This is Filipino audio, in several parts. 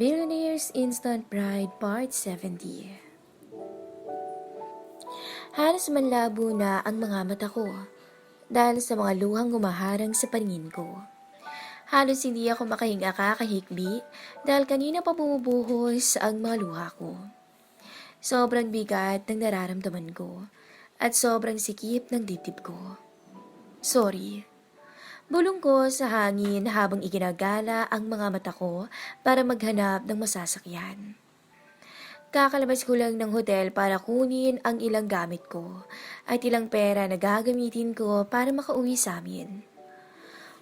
Billionaires Instant Pride Part 70 Halos manlabo na ang mga mata ko dahil sa mga luhang gumaharang sa paningin ko. Halos hindi ako makahinga kakahikbi dahil kanina pa bumubuhos ang mga luha ko. Sobrang bigat ng nararamdaman ko at sobrang sikip ng dibdib ko. Sorry. Bulong ko sa hangin habang iginagala ang mga mata ko para maghanap ng masasakyan. Kakalabas ko lang ng hotel para kunin ang ilang gamit ko at ilang pera na gagamitin ko para makauwi sa amin.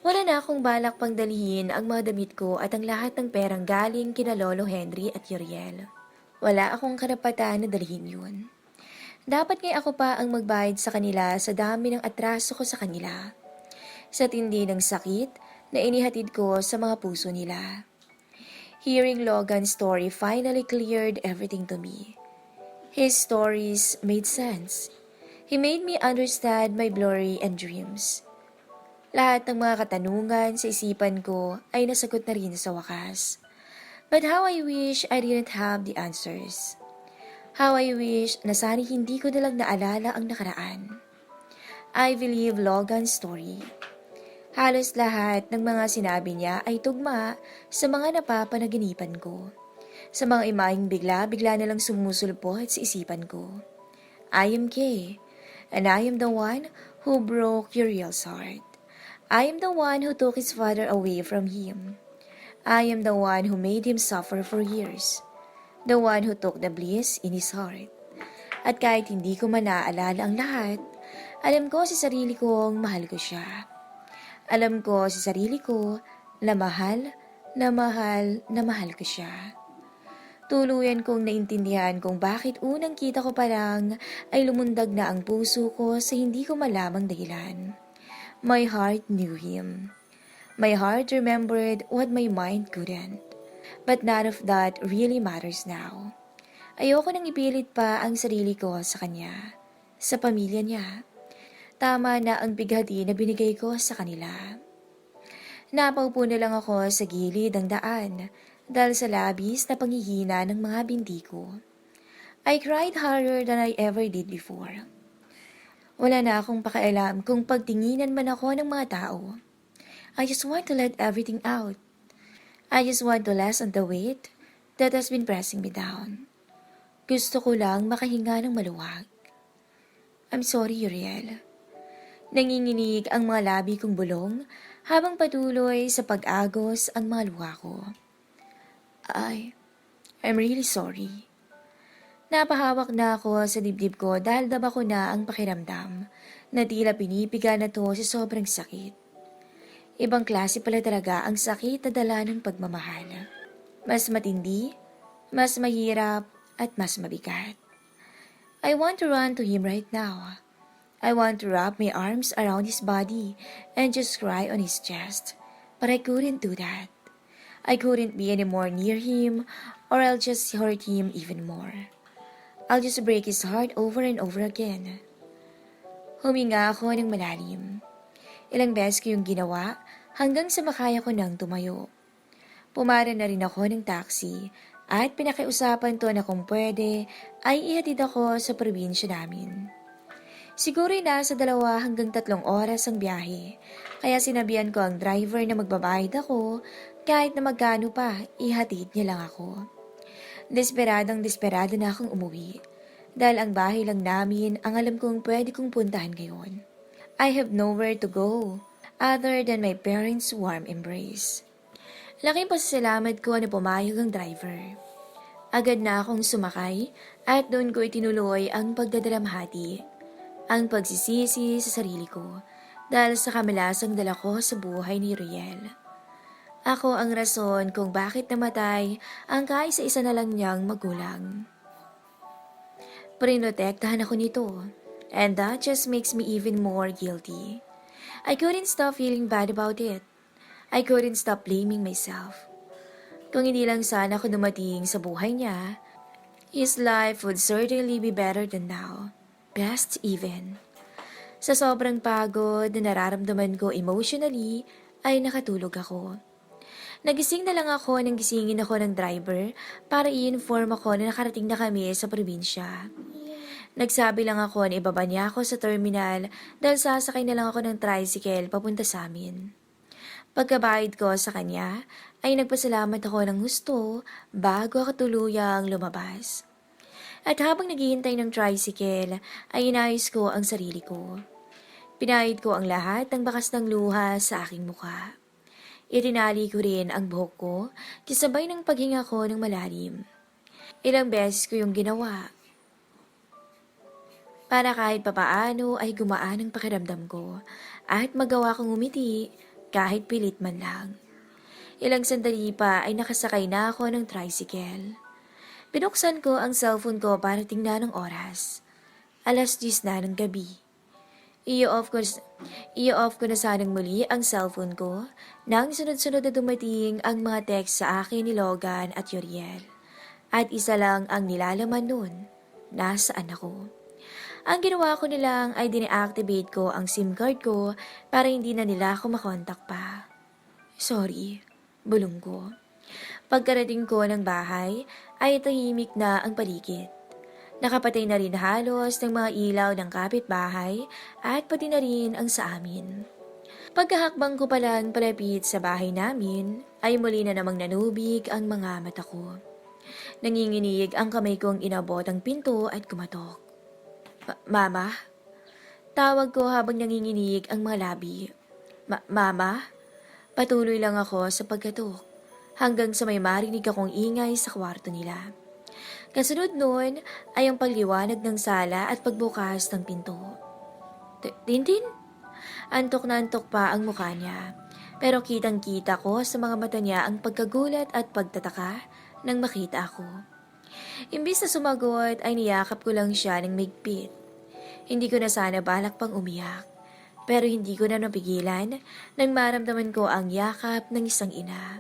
Wala na akong balak pang dalhin ang mga damit ko at ang lahat ng perang galing kina Lolo Henry at Uriel. Wala akong karapatan na dalhin yun. Dapat ngay ako pa ang magbayad sa kanila sa dami ng atraso ko sa kanila. Sa tindi ng sakit na inihatid ko sa mga puso nila. Hearing Logan's story finally cleared everything to me. His stories made sense. He made me understand my glory and dreams. Lahat ng mga katanungan sa isipan ko ay nasagot na rin sa wakas. But how I wish I didn't have the answers. How I wish na sana hindi ko nalang naalala ang nakaraan. I believe Logan's story. Halos lahat ng mga sinabi niya ay tugma sa mga napapanaginipan ko. Sa mga imaheng bigla-bigla na lang sumusulpot sa isipan ko. I am Kay, and I am the one who broke Uriel's heart. I am the one who took his father away from him. I am the one who made him suffer for years. The one who took the bliss in his heart. At kahit hindi ko man naaalala ang lahat, alam ko sa sarili kong mahal ko siya. Alam ko sa sarili ko na mahal, na mahal, na mahal ko siya. Tuluyan kong naintindihan kung bakit unang kita ko pa lang ay lumundag na ang puso ko sa hindi ko malamang dahilan. My heart knew him. My heart remembered what my mind couldn't. But none of that really matters now. Ayoko nang ipilit pa ang sarili ko sa kanya, sa pamilya niya. Tama na ang bighati na binigay ko sa kanila. Napaupo na lang ako sa gilid ng daan dahil sa labis na panghihina ng mga binti ko. I cried harder than I ever did before. Wala na akong pakialam kung pagtinginan man ako ng mga tao. I just want to let everything out. I just want to lessen the weight that has been pressing me down. Gusto ko lang makahinga ng maluwag. I'm sorry, Uriel. Nanginginig ang mga labi kong bulong habang patuloy sa pag-agos ang mga luha ko. I, I'm really sorry. Napahawak na ako sa dibdib ko dahil daba ko na ang pakiramdam na tila pinipiga na to sa sobrang sakit. Ibang klase pala talaga ang sakit na dala ng pagmamahal. Mas matindi, mas mahirap, at mas mabigat. I want to run to him right now. I want to wrap my arms around his body and just cry on his chest. But I couldn't do that. I couldn't be any more near him or I'll just hurt him even more. I'll just break his heart over and over again. Huminga ako ng malalim. Ilang beses ko yung ginawa hanggang sa makaya ko nang tumayo. Pumara na rin ako ng taxi at pinakiusapan to na kung pwede ay ihatid ako sa probinsya namin. Siguro nasa dalawa hanggang tatlong oras ang biyahe, kaya sinabihan ko ang driver na magbabayad ako kahit na magkano pa, ihatid niya lang ako. Desperadang desperado na akong umuwi dahil ang bahay lang namin ang alam kong pwede kong puntahan ngayon. I have nowhere to go other than my parents' warm embrace. Laking pasasalamat ko na pumayag ang driver. Agad na akong sumakay at doon ko itinuloy ang pagdadalamhati, ang pagsisisi sa sarili ko dahil sa kamalasang dala ko sa buhay ni Riel. Ako ang rason kung bakit namatay ang kaisa-isa na lang niyang magulang. Prinotektahan ako nito and that just makes me even more guilty. I couldn't stop feeling bad about it. I couldn't stop blaming myself. Kung hindi lang sana ako dumating sa buhay niya, his life would certainly be better than now. best even. Sa sobrang pagod na nararamdaman ko emotionally, ay nakatulog ako. Nagising na lang ako nang gisingin ako ng driver para i-inform ako na nakarating na kami sa probinsya. Nagsabi lang ako na ibaba niya ako sa terminal dahil sasakay na lang ako ng tricycle papunta sa amin. Pagkabayad ko sa kanya, ay nagpasalamat ako ng gusto bago ako tuluyang lumabas. At habang naghihintay ng tricycle, ay inayos ko ang sarili ko. Pinahid ko ang lahat ng bakas ng luha sa aking mukha. Itinali ko rin ang buhok ko, kasabay ng paghinga ko ng malalim. Ilang beses ko yung ginawa. Para kahit papaano ay gumaan ang pakiramdam ko at magawa kong umiti kahit pilit man lang. Ilang sandali pa ay nakasakay na ako ng tricycle. Binuksan ko ang cellphone ko para tingnan ang oras. Alas 10 na ng gabi. I-off ko, i-off ko na sanang muli ang cellphone ko nang sunod-sunod na dumating ang mga text sa akin ni Logan at Yuriel. At isa lang ang nilalaman nun, nasaan ako. Ang ginawa ko nilang ay dine-activate ko ang SIM card ko para hindi na nila ako makontak pa. Sorry, bulong ko. Pagkarating ko ng bahay, ay tahimik na ang paligid. Nakapatay na rin halos ng mga ilaw ng kapitbahay at pati na rin ang sa amin. Pagkahakbang ko palang palapit sa bahay namin, ay muli na namang nanubig ang mga mata ko. Nanginginig ang kamay kong inabot ang pinto at kumatok. Ma- Mama? Tawag ko habang nanginginig ang mga labi. Ma- Mama? Patuloy lang ako sa pagkatok hanggang sa may marinig akong ingay sa kwarto nila. Kasunod noon ay ang pagliwanag ng sala at pagbukas ng pinto. Tintin? Antok na antok pa ang mukha niya. Pero kitang-kita ko sa mga mata niya ang pagkagulat at pagtataka nang makita ako. Imbis na sumagot ay niyakap ko lang siya ng migpit. Hindi ko na sana balak pang umiyak. Pero hindi ko na napigilan nang maramdaman ko ang yakap ng isang ina.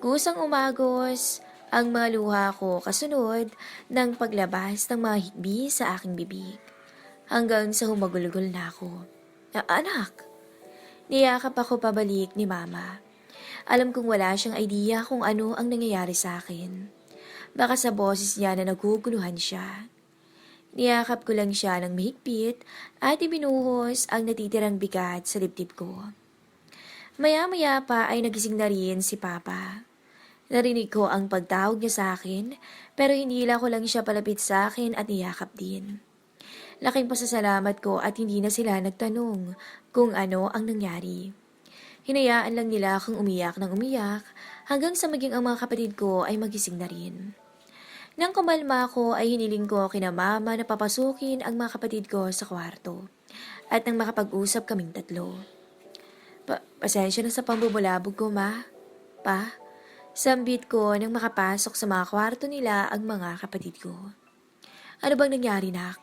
Kusang umagos ang mga luha ko kasunod ng paglabas ng mga hikbi sa aking bibig. Hanggang sa humagulgol na ako. "Ah, anak! Niyakap ako pabalik ni mama. Alam kong wala siyang idea kung ano ang nangyayari sa akin. Baka sa boses niya na naguguluhan siya. Niyakap ko lang siya ng mahigpit at ibinuhos ang natitirang bigat sa dibdib ko. Maya-maya pa ay nagising na rin si Papa. Narinig ko ang pagtawag niya sa akin, pero hinila ko lang siya palapit sa akin at niyakap din. Laking pasasalamat ko at hindi na sila nagtanong kung ano ang nangyari. Hinayaan lang nila akong umiyak ng umiyak hanggang sa maging ang mga kapatid ko ay magising na rin. Nang kumalma ako ay hiniling ko kina mama na papasukin ang mga kapatid ko sa kwarto at nang makapag-usap kaming tatlo. Pa pasensya na sa pambubulabog ko, ma. Pa, sambit ko nang makapasok sa mga kwarto nila ang mga kapatid ko. Ano bang nangyari, nak?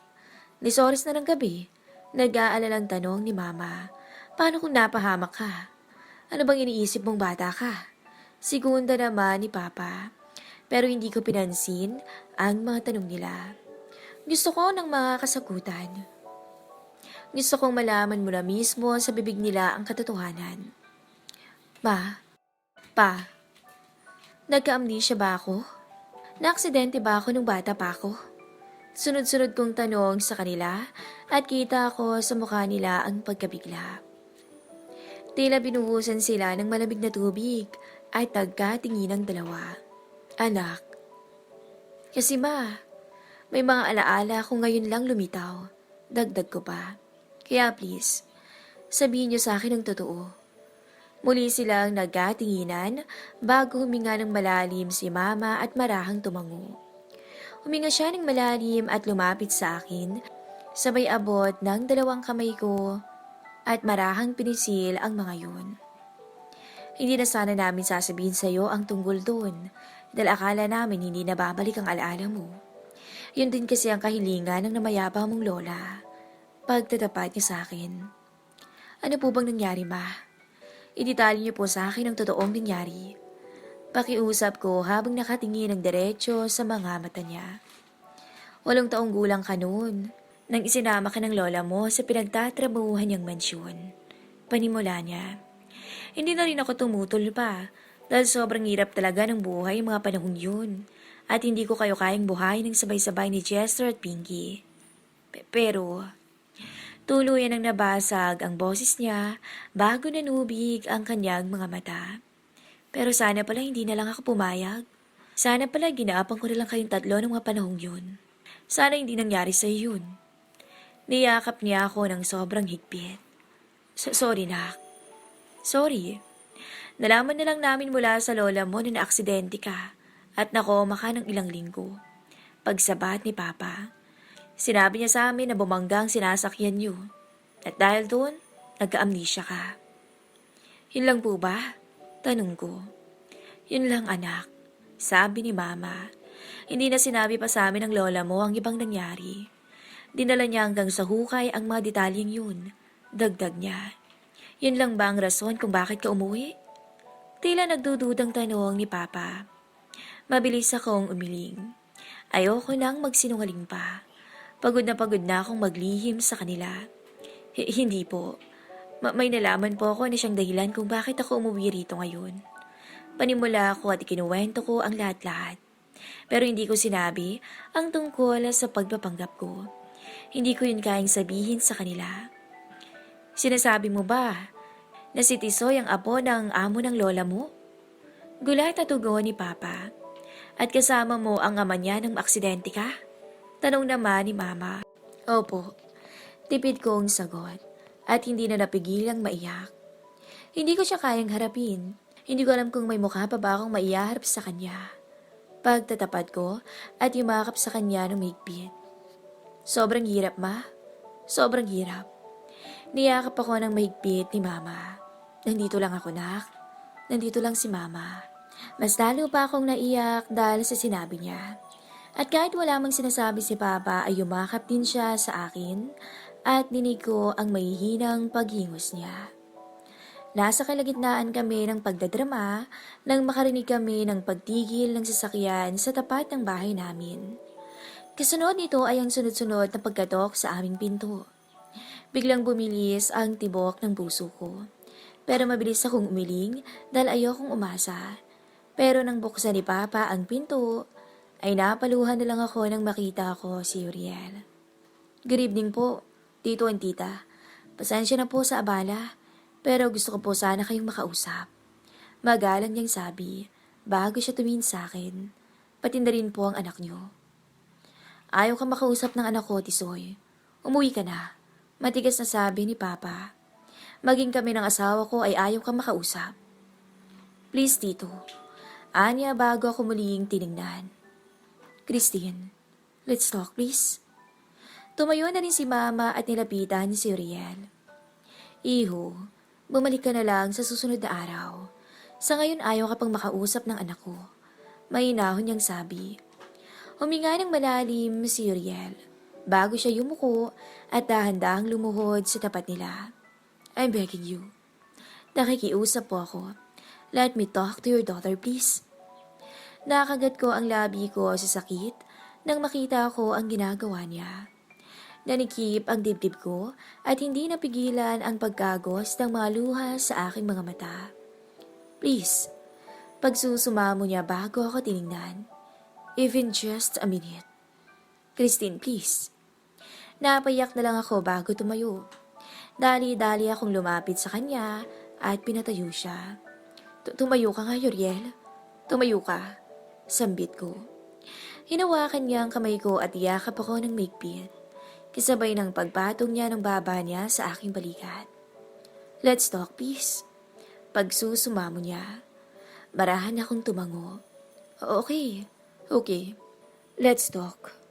Nisoris na ng gabi. Nag-aalalang tanong ni mama. Paano kung napahamak ka? Ano bang iniisip mong bata ka? Segunda naman ni papa. Pero hindi ko pinansin ang mga tanong nila. Gusto ko ng mga kasagutan. Gusto kong malaman mo na mismo sa bibig nila ang katotohanan. Ma, pa, nagka-amnesia ba ako? Naaksidente ba ako nung bata pa ako? Sunod-sunod kong tanong sa kanila at kita ko sa mukha nila ang pagkabigla. Tila binuhusan sila ng malamig na tubig at nagkatingin ang dalawa. Anak, kasi ma, may mga alaala kung ngayon lang lumitaw. Dagdag ko pa. Kaya please, sabihin niyo sa akin ang totoo. Muli silang nagkatinginan bago huminga ng malalim si mama at marahang tumango. Huminga siya ng malalim at lumapit sa akin, sabay abot ng dalawang kamay ko at marahang pinisil ang mga yun. Hindi na sana namin sasabihin sa iyo ang tungkol doon dahil akala namin hindi na babalik ang alaala mo. Yun din kasi ang kahilingan ng namayapa mong lola. Pagtatapat niya sa akin. Ano po bang nangyari, ma? Idetali niyo po sa akin ang totoong nangyari. Pakiusap ko habang nakatingin ng diretsyo sa mga mata niya. Walong taong gulang ka noon. nang isinama ka ng lola mo sa pinagtatrabahuhan niyang mansyon. Panimula niya. Hindi na rin ako tumutol pa dahil sobrang hirap talaga ng buhay mga panahon yun. At hindi ko kayo kayang buhay ng sabay-sabay ni Chester at Pinky. Pe- Pero, tuluyan ang nabasag ang boses niya bago nanubig ang kanyang mga mata. Pero sana pala hindi na lang ako pumayag. Sana pala ginaapang ko na lang kayong tatlo ng mga panahong yun. Sana hindi nangyari sa yun. Niyakap niya ako ng sobrang higpit. So- sorry, nak. Sorry. Nalaman na lang namin mula sa lola mo na naaksidente ka at nakoma ka ng ilang linggo. Pagsabat ni Papa. Sinabi niya sa amin na bumanggang sinasakyan niyo. At dahil doon, nagka-amnesia ka. Yun lang po ba? Tanong ko. Yun lang anak. Sabi ni Mama. Hindi na sinabi pa sa amin ng lola mo ang ibang nangyari. Dinala niya hanggang sa hukay ang mga detalyeng yun. Dagdag niya. Yun lang ba ang rason kung bakit ka umuwi? Tila nagdududang tanong ni Papa. Mabilis akong umiling. Ayoko nang magsinungaling pa. Pagod na pagod na akong maglihim sa kanila. H- hindi po. Ma- may nalaman po ako na siyang dahilan kung bakit ako umuwi rito ngayon. Panimula ako at ikinuwento ko ang lahat-lahat. Pero hindi ko sinabi ang tungkol sa pagpapanggap ko. Hindi ko yun kayang sabihin sa kanila. Sinasabi mo ba na si Tisoy ang apo ng amo ng lola mo? Gulat at tugon ni Papa. At kasama mo ang ama niya nang aksidente ka? Tanong naman ni Mama. Opo. Tipid kong sagot. At hindi na napigilang maiyak. Hindi ko siya kayang harapin. Hindi ko alam kung may mukha pa ba akong maiyaharap sa kanya. Pagtatapat ko at yumakap sa kanya ng mahigpit. Sobrang hirap, ma. Sobrang hirap. Niyakap ako ng mahigpit ni Mama. Nandito lang ako, nak. Nandito lang si Mama. Mas lalo pa akong naiyak dahil sa sinabi niya. At kahit wala mang sinasabi si Papa ay yumakap din siya sa akin at dinig ko ang mahihinang paghingos niya. Nasa kalagitnaan kami ng pagdadrama nang makarinig kami ng pagtigil ng sasakyan sa tapat ng bahay namin. Kasunod nito ay ang sunod-sunod na pagkatok sa aming pinto. Biglang bumilis ang tibok ng puso ko. Pero mabilis akong umiling dahil ayokong umasa. Pero nang buksan ni Papa ang pinto, ay napaluhan na lang ako nang makita ko si Uriel. Good evening po, Tito and Tita. Pasensya na po sa abala, pero gusto ko po sana kayong makausap. Magalang niyang sabi, bago siya tumingin sa akin, pati na rin po ang anak niyo. Ayaw ka makausap ng anak ko, Tisoy. Umuwi ka na. Matigas na sabi ni Papa. Maging kami ng asawa ko ay ayaw ka makausap. Please, Tito. Anya bago ako muling tiningnan. Christine, let's talk please. Tumayo na rin si Mama at nilapitan si Uriel. Iho, bumalik ka na lang sa susunod na araw. Sa ngayon ayaw ka pang makausap ng anak ko. May niyang sabi. Huminga ng malalim si Uriel bago siya yumuko at dahan-dahang lumuhod sa tapat nila. I'm begging you. Nakikiusap po ako. Let me talk to your daughter, please. Nakagat ko ang labi ko sa sakit nang makita ko ang ginagawa niya. Nanikip ang dibdib ko at hindi napigilan ang pagkagos ng mga luha sa aking mga mata. Please, pagsusuma mo niya bago ako tiningnan. Even just a minute. Christine, please. Napayak na lang ako bago tumayo. Dali-dali akong lumapit sa kanya at pinatayo siya. "Tu- Tumayo ka nga, Yuriel. Tumayo ka. Sambit ko. Hinawakan niya ang kamay ko at yakap ako ng maigpit. Kasabay ng pagpatong niya ng baba niya sa aking balikat. Let's talk, please. Pagsusuma mo niya. Marahan akong tumango. Okay, okay. Let's talk.